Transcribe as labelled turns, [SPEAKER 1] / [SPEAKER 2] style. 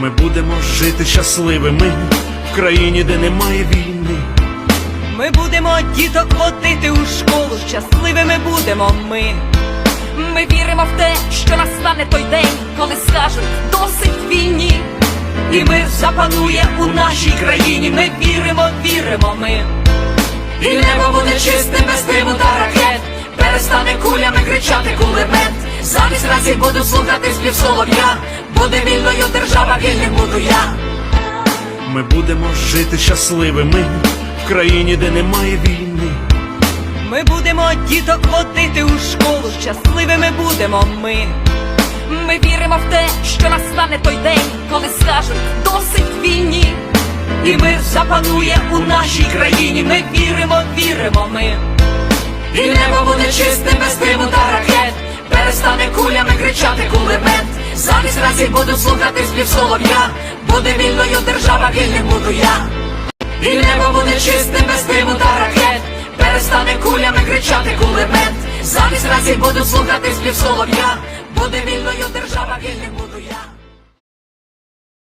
[SPEAKER 1] Ми будемо жити щасливими в країні, де немає війни.
[SPEAKER 2] Ми будемо діток водити у школу, щасливими будемо ми. Ми віримо в те, що настане той день, коли скажуть досить війні. І мир запанує у нашій країні. Ми віримо, віримо ми. І небо буде чистим без диму та ракет. Перестане кулями кричати кулемет. Замість разів буду слухати спів солов'я. Буде вільною держава, вільним буду я.
[SPEAKER 1] Ми будемо жити щасливими в країні, де немає війни.
[SPEAKER 2] Ми будемо діток водити у школу, щасливими будемо ми. Ми віримо в те, що настане той день, коли скажуть досить війні. І мир запанує у нашій країні. Ми віримо, віримо ми. І небо буде чистим без диму та ракет. Перестане кулями кричати кулемет. Замість разів буду слухати спів солов'я. Буде вільною держава, вільним буду я. І небо буде чистим без диму та ракет Перестане кулями кричати кулемет Замість разів буду слухати спів солов'я Буде вільною держава, вільним буду я